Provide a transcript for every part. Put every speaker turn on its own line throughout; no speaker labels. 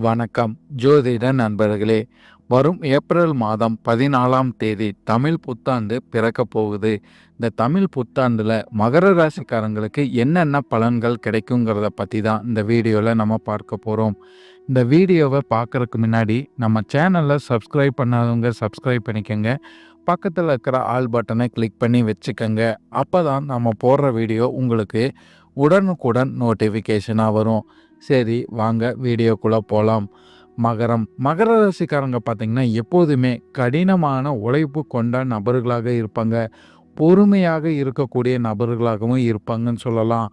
வணக்கம். ஜோதிட நண்பர்களே வரும் ஏப்ரல் மாதம் பதினாலாம் தேதி தமிழ் புத்தாண்டு பிறக்க போகுது. இந்த தமிழ் புத்தாண்டில் மகர ராசிக்காரங்களுக்கு என்னென்ன பலன்கள் கிடைக்குங்கிறத பற்றி தான் இந்த வீடியோவில் நம்ம பார்க்க போகிறோம் இந்த வீடியோவை பார்க்குறதுக்கு முன்னாடி நம்ம சேனலில் சப்ஸ்கிரைப் பண்ணாதவங்க சப்ஸ்கிரைப் பண்ணிக்கோங்க. பக்கத்தில் இருக்கிற ஆல் பட்டனை கிளிக் பண்ணி வச்சுக்கோங்க. அப்போ தான் நம்ம போடுற வீடியோ உங்களுக்கு உடனுக்குடன் நோட்டிஃபிகேஷனாக வரும். சரி வாங்க வீடியோக்குள்ளே போகலாம் மகரம் மகர ராசிக்காரங்க பார்த்திங்கன்னா எப்போதுமே கடினமான உழைப்பு கொண்ட நபர்களாக இருப்பாங்க. பொறுமையாக இருக்கக்கூடிய நபர்களாகவும் இருப்பாங்கன்னு சொல்லலாம்.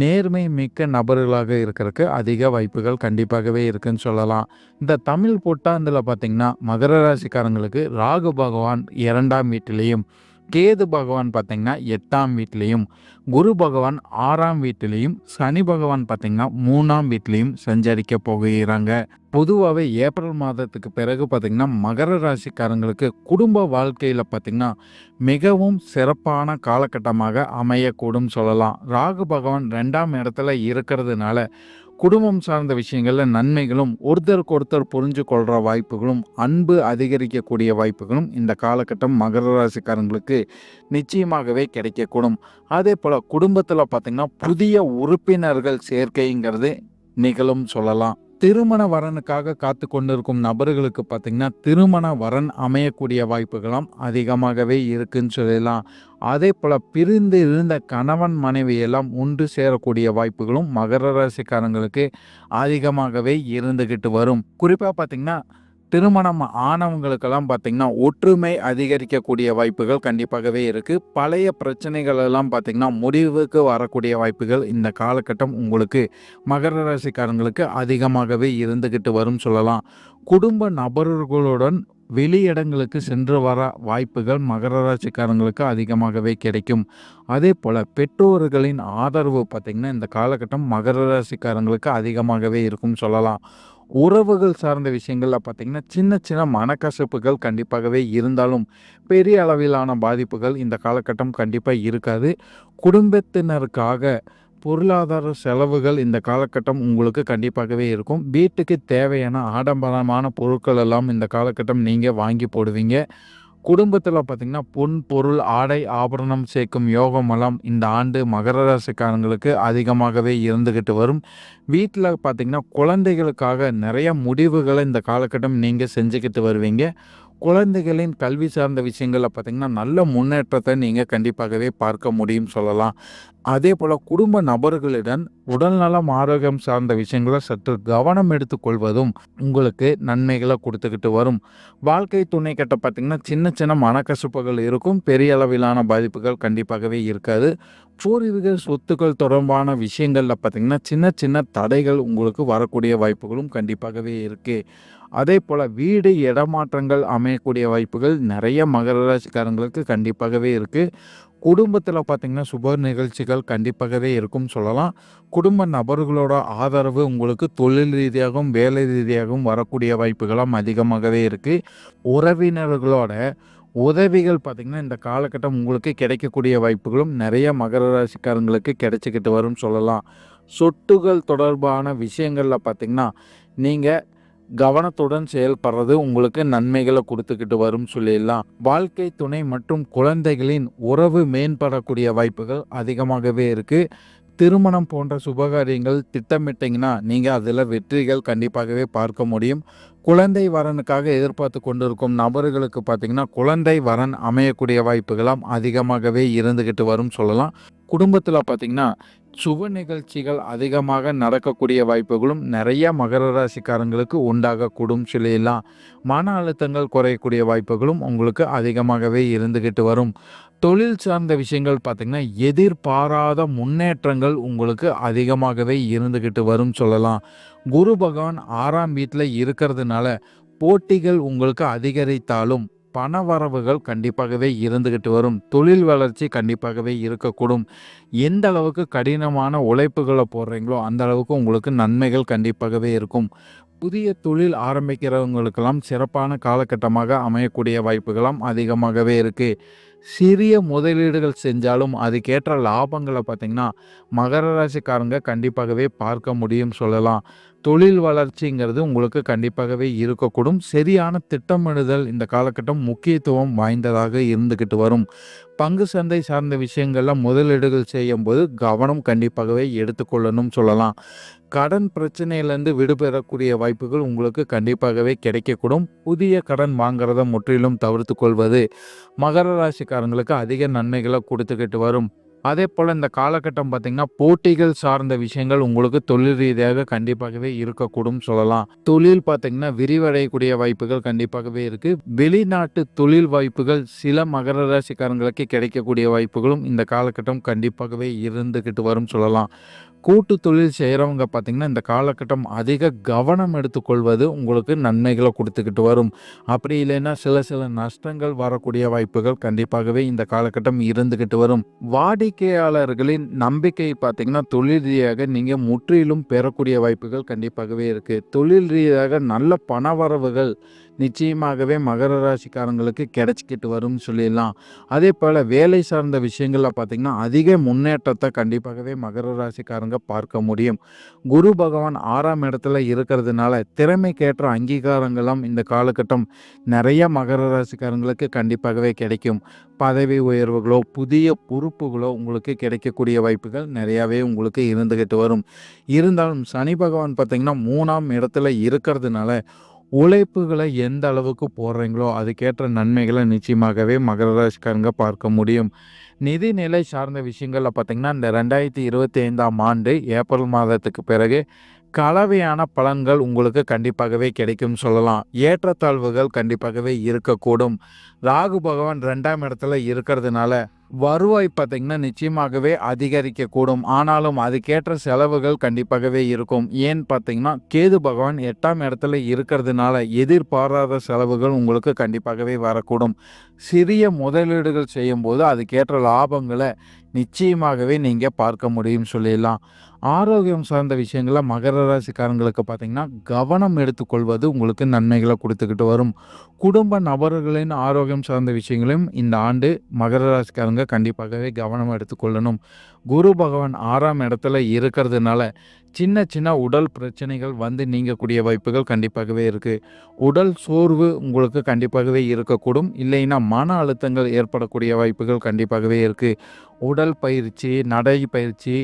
நேர்மை மிக்க நபர்களாக இருக்கிறதுக்கு அதிக வாய்ப்புகள் கண்டிப்பாகவே இருக்குன்னு சொல்லலாம். இந்த தமிழ் புத்தாண்டில் பார்த்திங்கன்னா மகர ராசிக்காரங்களுக்கு ராகு பகவான் இரண்டாம் வீட்டிலையும் கேது பகவான் பார்த்திங்கன்னா எட்டாம் வீட்லேயும் குரு பகவான் ஆறாம் வீட்டிலையும் சனி பகவான் பார்த்திங்கன்னா மூணாம் வீட்லேயும் சஞ்சரிக்க போகிறாங்க. பொதுவாகவே ஏப்ரல் மாதத்துக்கு பிறகு பார்த்திங்கன்னா மகர ராசிக்காரங்களுக்கு குடும்ப வாழ்க்கையில் பார்த்திங்கன்னா மிகவும் சிறப்பான காலகட்டமாக அமையக்கூடும் சொல்லலாம். ராகு பகவான் ரெண்டாம் இடத்துல இருக்கிறதுனால குடும்பம் சார்ந்த விஷயங்களில் நன்மைகளும் ஒருத்தருக்கு ஒருத்தர் புரிஞ்சு கொள்கிற வாய்ப்புகளும் அன்பு அதிகரிக்கக்கூடிய வாய்ப்புகளும் இந்த காலகட்டம் மகர ராசிக்காரங்களுக்கு நிச்சயமாகவே கிடைக்கக்கூடும். அதே போல் குடும்பத்தில் பார்த்திங்கன்னா புதிய உறுப்பினர்கள் சேர்க்கைங்கிறது நிகழும் சொல்லலாம். திருமண வரனுக்காக காத்து கொண்டிருக்கும் நபர்களுக்கு பார்த்திங்கன்னா திருமண வரன் அமையக்கூடிய வாய்ப்புகளும் அதிகமாகவே இருக்குன்னு சொல்லலாம். அதே போல் பிரிந்து இருந்த கணவன் மனைவியெல்லாம் ஒன்று சேரக்கூடிய வாய்ப்புகளும் மகர ராசிக்காரங்களுக்கு அதிகமாகவே இருந்துக்கிட்டு வரும். குறிப்பாக பார்த்திங்கன்னா திருமணம் ஆனவங்களுக்கெல்லாம் பார்த்திங்கன்னா ஒற்றுமை அதிகரிக்கக்கூடிய வாய்ப்புகள் கண்டிப்பாகவே இருக்குது பழைய பிரச்சனைகள் எல்லாம் பார்த்திங்கன்னா முடிவுக்கு வரக்கூடிய வாய்ப்புகள் இந்த காலகட்டம் உங்களுக்கு மகர ராசிக்காரங்களுக்கு அதிகமாகவே இருந்துக்கிட்டு வரும் சொல்லலாம். குடும்ப நபர்களுடன் வெளியிடங்களுக்கு சென்று வர வாய்ப்புகள் மகர ராசிக்காரங்களுக்கு அதிகமாகவே கிடைக்கும். அதே போல் பெற்றோர்களின் ஆதரவு பார்த்திங்கன்னா இந்த காலகட்டம் மகர ராசிக்காரங்களுக்கு அதிகமாகவே இருக்கும் சொல்லலாம். உறவுகள் சார்ந்த விஷயங்களில் பார்த்திங்கன்னா சின்ன சின்ன மனக்கசப்புகள் கண்டிப்பாகவே இருந்தாலும் பெரிய அளவிலான பாதிப்புகள் இந்த காலகட்டம் கண்டிப்பாக இருக்காது. குடும்பத்தினருக்காக பொருளாதார செலவுகள் இந்த காலகட்டம் உங்களுக்கு கண்டிப்பாகவே இருக்கும். வீட்டுக்கு தேவையான ஆடம்பரமான பொருட்கள் எல்லாம் இந்த காலகட்டம் நீங்கள் வாங்கி போடுவீங்க. குடும்பத்தில் பார்த்திங்கன்னா பொன் பொருள் ஆடை ஆபரணம் சேர்க்கும் யோகம் மலம் இந்த ஆண்டு மகர ராசிக்காரங்களுக்கு அதிகமாகவே இருந்துக்கிட்டு வரும். வீட்டில் பார்த்திங்கன்னா குழந்தைகளுக்காக நிறைய முடிவுகளை இந்த காலகட்டம் நீங்கள் செஞ்சுக்கிட்டு வருவீங்க. குழந்தைகளின் கல்வி சார்ந்த விஷயங்களில் பார்த்திங்கன்னா நல்ல முன்னேற்றத்தை நீங்கள் கண்டிப்பாகவே பார்க்க முடியும் சொல்லலாம். அதே போல் குடும்ப நபர்களிடம் உடல்நலம் ஆரோக்கியம் சார்ந்த விஷயங்களை சற்று கவனம் எடுத்துக்கொள்வதும் உங்களுக்கு நன்மைகளை கொடுத்துக்கிட்டு வரும். வாழ்க்கை துணை கிட்ட பார்த்திங்கன்னா சின்ன சின்ன மனக்கசுப்புகள் இருக்கும். பெரிய அளவிலான பாதிப்புகள் கண்டிப்பாகவே இருக்காது. பூர்வீக சொத்துக்கள் தொடர்பான விஷயங்களில் பார்த்திங்கன்னா சின்ன சின்ன தடைகள் உங்களுக்கு வரக்கூடிய வாய்ப்புகளும் கண்டிப்பாகவே இருக்குது அதே போல் வீடு இடமாற்றங்கள் அமையக்கூடிய வாய்ப்புகள் நிறைய மகர ராசிக்காரங்களுக்கு கண்டிப்பாகவே இருக்குது குடும்பத்தில் பார்த்திங்கன்னா சுப நிகழ்ச்சிகள் கண்டிப்பாகவே இருக்கும்னு சொல்லலாம். குடும்ப நபர்களோட ஆதரவு உங்களுக்கு தொழில் ரீதியாகவும் வேலை ரீதியாகவும் வரக்கூடிய வாய்ப்புகளும் அதிகமாகவே இருக்குது உறவினர்களோட உதவிகள் பார்த்திங்கன்னா இந்த காலகட்டம் உங்களுக்கு கிடைக்கக்கூடிய வாய்ப்புகளும் நிறைய மகர ராசிக்காரங்களுக்கு கிடைச்சிக்கிட்டு வரும் சொல்லலாம். சொட்டுகள் தொடர்பான விஷயங்களில் பார்த்திங்கன்னா நீங்கள் கவனத்துடன் செயல்படுறது உங்களுக்கு நன்மைகளை கொடுத்துக்கிட்டு வரும் சொல்லிடலாம். வாழ்க்கை துணை மற்றும் குழந்தைகளின் உறவு மேம்படக்கூடிய வாய்ப்புகள் அதிகமாகவே இருக்குது திருமணம் போன்ற சுபகாரியங்கள் திட்டமிட்டிங்கன்னா நீங்கள் அதில் வெற்றிகள் கண்டிப்பாகவே பார்க்க முடியும். குழந்தை வரனுக்காக எதிர்பார்த்து கொண்டிருக்கும் நபர்களுக்கு பார்த்திங்கன்னா குழந்தை வரன் அமையக்கூடிய வாய்ப்புகளாம் அதிகமாகவே இருந்துக்கிட்டு வரும் சொல்லலாம். குடும்பத்தில் பார்த்திங்கன்னா சுப நிகழ்ச்சிகள் அதிகமாக நடக்கக்கூடிய வாய்ப்புகளும் நிறைய மகர ராசிக்காரங்களுக்கு உண்டாகக்கூடும் சொல்லிடலாம் மன அழுத்தங்கள் குறையக்கூடிய வாய்ப்புகளும் உங்களுக்கு அதிகமாகவே இருந்துக்கிட்டு வரும். தொழில் சார்ந்த விஷயங்கள் பார்த்திங்கன்னா எதிர்பாராத முன்னேற்றங்கள் உங்களுக்கு அதிகமாகவே இருந்துக்கிட்டு வரும் சொல்லலாம். குரு பகவான் ஆறாம் வீட்டில் இருக்கிறதுனால போட்டிகள் உங்களுக்கு அதிகரித்தாலும் பண வரவுகள் கண்டிப்பாகவே இருந்துக்கிட்டு வரும். தொழில் வளர்ச்சி கண்டிப்பாகவே இருக்கக்கூடும். எந்த அளவுக்கு கடினமான உழைப்புகளை போடுறீங்களோ அந்த அளவுக்கு உங்களுக்கு நன்மைகள் கண்டிப்பாகவே இருக்கும். புதிய தொழில் ஆரம்பிக்கிறவங்களுக்கெல்லாம் சிறப்பான காலகட்டமாக அமையக்கூடிய வாய்ப்புகளும் அதிகமாகவே இருக்குது சிறிய முதலீடுகள் செஞ்சாலும் அதுக்கேற்ற லாபங்களை பார்த்திங்கன்னா மகர ராசிக்காரங்க கண்டிப்பாகவே பார்க்க முடியும் சொல்லலாம். தொழில் வளர்ச்சிங்கிறது உங்களுக்கு கண்டிப்பாகவே இருக்கக்கூடும். சரியான திட்டமிடுதல் இந்த காலகட்டம் முக்கியத்துவம் வாய்ந்ததாக இருந்துக்கிட்டு வரும். பங்கு சந்தை சார்ந்த விஷயங்களில் முதலீடுகள் செய்யும்போது கவனம் கண்டிப்பாகவே எடுத்துக்கொள்ளணும் சொல்லலாம். கடன் பிரச்சனையிலேருந்து விடுபெறக்கூடிய வாய்ப்புகள் உங்களுக்கு கண்டிப்பாகவே கிடைக்கக்கூடும். புதிய கடன் வாங்குறத முற்றிலும் தவிர்த்து கொள்வது மகர ராசிக்காரங்களுக்கு அதிக நன்மைகளை கொடுத்துக்கிட்டு வரும். அதே போல் இந்த காலகட்டம் பார்த்திங்கன்னா போட்டிகள் சார்ந்த விஷயங்கள் உங்களுக்கு தொழில் ரீதியாக கண்டிப்பாகவே இருக்கக்கூடும் சொல்லலாம். தொழில் பார்த்திங்கன்னா விரிவடையக்கூடிய வாய்ப்புகள் கண்டிப்பாகவே இருக்குது வெளிநாட்டு தொழில் வாய்ப்புகள் சில மகர ராசிக்காரங்களுக்கு கிடைக்கக்கூடிய வாய்ப்புகளும் இந்த காலகட்டம் கண்டிப்பாகவே இருந்துக்கிட்டு வரும் சொல்லலாம். கூட்டு தொழில் செய்கிறவங்க பார்த்திங்கன்னா இந்த காலகட்டம் அதிக கவனம் எடுத்துக்கொள்வது உங்களுக்கு நன்மைகளை கொடுத்துக்கிட்டு வரும். அப்படி இல்லைன்னா சில சில நஷ்டங்கள் வரக்கூடிய வாய்ப்புகள் கண்டிப்பாகவே இந்த காலகட்டம் இருந்துக்கிட்டு வரும். வாடிக்கையாளர்களின் நம்பிக்கை பார்த்திங்கன்னா தொழில் ரீதியாக நீங்கள் முற்றிலும் பெறக்கூடிய வாய்ப்புகள் கண்டிப்பாகவே இருக்குது தொழில் ரீதியாக நல்ல பணவரவுகள் நிச்சயமாகவே மகர ராசிக்காரங்களுக்கு கிடைச்சிக்கிட்டு வரும்னு சொல்லிடலாம். அதே போல் வேலை சார்ந்த விஷயங்களில் பார்த்திங்கன்னா அதிக முன்னேற்றத்தை கண்டிப்பாகவே மகர ராசிக்காரங்க பார்க்க முடியும். குரு பகவான் ஆறாம் இடத்துல இருக்கிறதுனால திறமைக்கேற்ற அங்கீகாரங்களும் இந்த காலகட்டம் நிறைய மகர ராசிக்காரங்களுக்கு கண்டிப்பாகவே கிடைக்கும். பதவி உயர்வுகளோ புதிய பொறுப்புகளோ உங்களுக்கு கிடைக்கக்கூடிய வாய்ப்புகள் நிறையாவே உங்களுக்கு இருந்துக்கிட்டு வரும். இருந்தாலும் சனி பகவான் பார்த்திங்கன்னா மூணாம் இடத்துல இருக்கிறதுனால உழைப்புகளை எந்த அளவுக்கு போடுறீங்களோ அதுக்கேற்ற நன்மைகளை நிச்சயமாகவே மகர ராசிக்காரங்க பார்க்க முடியும். நிதிநிலை சார்ந்த விஷயங்களில் பார்த்திங்கன்னா இந்த ரெண்டாயிரத்தி இருபத்தி ஐந்தாம் ஆண்டு ஏப்ரல் மாதத்துக்கு பிறகு கலவையான பலன்கள் உங்களுக்கு கண்டிப்பாகவே கிடைக்கும் சொல்லலாம். ஏற்றத்தாழ்வுகள் கண்டிப்பாகவே இருக்கக்கூடும். ராகு பகவான் ரெண்டாம் இடத்துல இருக்கிறதுனால வருவாய் பார்த்திங்கன்னா நிச்சயமாகவே அதிகரிக்கக்கூடும். ஆனாலும் அதுக்கேற்ற செலவுகள் கண்டிப்பாகவே இருக்கும். ஏன்னு பார்த்தீங்கன்னா கேது பகவான் எட்டாம் இடத்துல இருக்கிறதுனால எதிர்பாராத செலவுகள் உங்களுக்கு கண்டிப்பாகவே வரக்கூடும். சிறிய முதலீடுகள் செய்யும்போது அதுக்கேற்ற லாபங்களை நிச்சயமாகவே நீங்கள் பார்க்க முடியும் சொல்லிடலாம். ஆரோக்கியம் சார்ந்த விஷயங்களில் மகர ராசிக்காரங்களுக்கு பார்த்திங்கன்னா கவனம் எடுத்துக்கொள்வது உங்களுக்கு நன்மைகளை கொடுத்துக்கிட்டு வரும். குடும்ப நபர்களின் ஆரோக்கியம் சார்ந்த விஷயங்களையும் இந்த ஆண்டு மகர ராசிக்காரங்க கண்டிப்பாகவே கவனம் எடுத்துக்கொள்ளணும். குரு பகவான் ஆறாம் இடத்துல இருக்கிறதுனால சின்ன சின்ன உடல் பிரச்சனைகள் வந்து நீங்கக்கூடிய வாய்ப்புகள் கண்டிப்பாகவே இருக்குது உடல் சோர்வு உங்களுக்கு கண்டிப்பாகவே இருக்கக்கூடும். இல்லைன்னா மன அழுத்தங்கள் ஏற்படக்கூடிய வாய்ப்புகள் கண்டிப்பாகவே இருக்குது உடல் பயிற்சி நடை பயிற்சி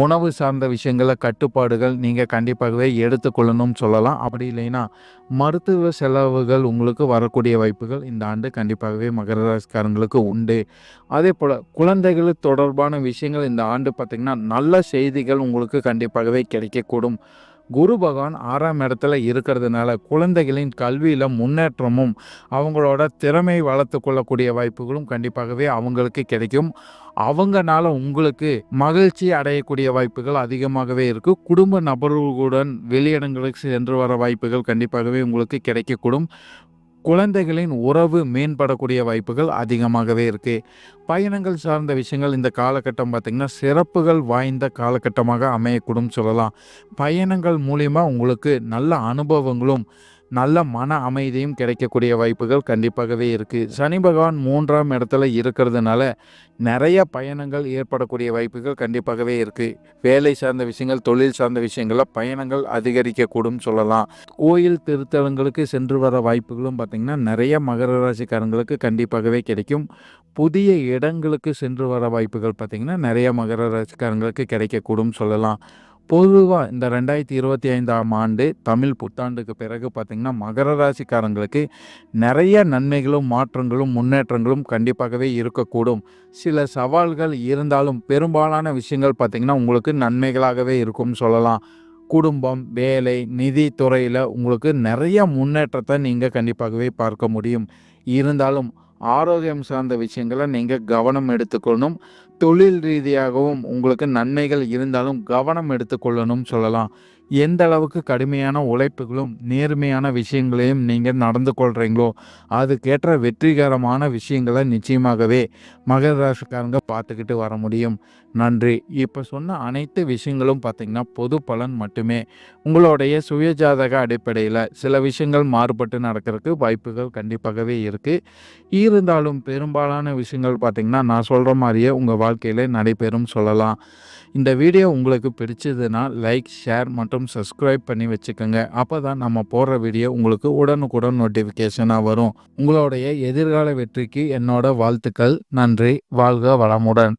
உணவு சார்ந்த விஷயங்களில் கட்டுப்பாடுகள் நீங்கள் கண்டிப்பாகவே எடுத்துக்கொள்ளணும்னு சொல்லலாம். அப்படி இல்லைன்னா மருத்துவ செலவுகள் உங்களுக்கு வரக்கூடிய வாய்ப்புகள் இந்த ஆண்டு கண்டிப்பாகவே மகர ராசிக்காரங்களுக்கு உண்டு. அதே போல் குழந்தைகள் தொடர்பான விஷயங்கள் இந்த ஆண்டு பார்த்திங்கன்னா நல்ல செய்திகள் உங்களுக்கு கண்டிப்பாகவே கிடைக்கக்கூடும் குரு பகவான் ஆறாம் இடத்துல இருக்கிறதுனால குழந்தைகளின் கல்வியில் முன்னேற்றமும் அவங்களோட திறமை வளர்த்து கொள்ளக்கூடிய வாய்ப்புகளும் கண்டிப்பாகவே அவங்களுக்கு கிடைக்கும். அவங்கனால உங்களுக்கு மகிழ்ச்சி அடையக்கூடிய வாய்ப்புகள் அதிகமாகவே இருக்குது குடும்ப நபர்களுடன் வெளியிடங்களுக்கு சென்று வர வாய்ப்புகள் கண்டிப்பாகவே உங்களுக்கு கிடைக்கக்கூடும். குழந்தைகளின் உறவு மேம்படக்கூடிய வாய்ப்புகள் அதிகமாகவே இருக்குது பயணங்கள் சார்ந்த விஷயங்கள் இந்த காலகட்டம் பார்த்திங்கன்னா சிறப்புகள் வாய்ந்த காலகட்டமாக அமையக்கூடும் சொல்லலாம். பயணங்கள் மூலிமா உங்களுக்கு நல்ல அனுபவங்களும் நல்ல மன அமைதியும் கிடைக்கக்கூடிய வாய்ப்புகள் கண்டிப்பாகவே இருக்குது சனி பகவான் மூன்றாம் இடத்துல இருக்கிறதுனால நிறைய பயணங்கள் ஏற்படக்கூடிய வாய்ப்புகள் கண்டிப்பாகவே இருக்குது வேலை சார்ந்த விஷயங்கள் தொழில் சார்ந்த விஷயங்களில் பயணங்கள் அதிகரிக்கக்கூடும் சொல்லலாம். கோயில் திருத்தலங்களுக்கு சென்று வர வாய்ப்புகளும் பார்த்திங்கன்னா நிறைய மகர ராசிக்காரங்களுக்கு கண்டிப்பாகவே கிடைக்கும். புதிய இடங்களுக்கு சென்று வர வாய்ப்புகள் பார்த்திங்கன்னா நிறைய மகர ராசிக்காரங்களுக்கு கிடைக்கக்கூடும் சொல்லலாம். பொதுவாக இந்த ரெண்டாயிரத்தி இருபத்தி ஐந்தாம் ஆண்டு தமிழ் புத்தாண்டுக்கு பிறகு பார்த்திங்கன்னா மகர ராசிக்காரங்களுக்கு நிறைய நன்மைகளும் மாற்றங்களும் முன்னேற்றங்களும் கண்டிப்பாகவே இருக்கக்கூடும். சில சவால்கள் இருந்தாலும் பெரும்பாலான விஷயங்கள் பார்த்திங்கன்னா உங்களுக்கு நன்மைகளாகவே இருக்கும்னு சொல்லலாம். குடும்பம் வேலை நிதி துறையில் உங்களுக்கு நிறைய முன்னேற்றத்தை நீங்கள் கண்டிப்பாகவே பார்க்க முடியும். இருந்தாலும் ஆரோக்கியம் சார்ந்த விஷயங்களை நீங்கள் கவனம் எடுத்துக்கொள்ளணும் தொழில் ரீதியாகவும் உங்களுக்கு நன்மைகள் இருந்தாலும் கவனம் எடுத்துக்கொள்ளணும் சொல்லலாம். எந்த அளவுக்கு கடுமையான உழைப்புகளும் நேர்மையான விஷயங்களையும் நீங்கள் நடந்து கொள்கிறீங்களோ அதுக்கேற்ற வெற்றிகரமான விஷயங்களை நிச்சயமாகவே மகர ராசிக்காரங்க பார்த்துக்கிட்டு வர முடியும். நன்றி. இப்போ சொன்ன அனைத்து விஷயங்களும் பார்த்தீங்கன்னா பொது பலன் மட்டுமே. உங்களுடைய சுயஜாதக அடிப்படையில் சில விஷயங்கள் மாறுபட்டு நடக்கிறதுக்கு வாய்ப்புகள் கண்டிப்பாகவே இருக்குது இருந்தாலும் பெரும்பாலான விஷயங்கள் பார்த்தீங்கன்னா நான் சொல்கிற மாதிரியே உங்கள் வாழ்க்கையில் நடைபெறும் சொல்லலாம். இந்த வீடியோ உங்களுக்கு பிடிச்சதுன்னா லைக் ஷேர் மற்றும் சப்ஸ்கிரைப் பண்ணி வச்சுக்கோங்க. அப்போ தான் நம்ம போடுற வீடியோ உங்களுக்கு உடனுக்குடன் நோட்டிஃபிகேஷனாக வரும். உங்களுடைய எதிர்கால வெற்றிக்கு என்னோட வாழ்த்துக்கள். நன்றி. வாழ்க வளமுடன்.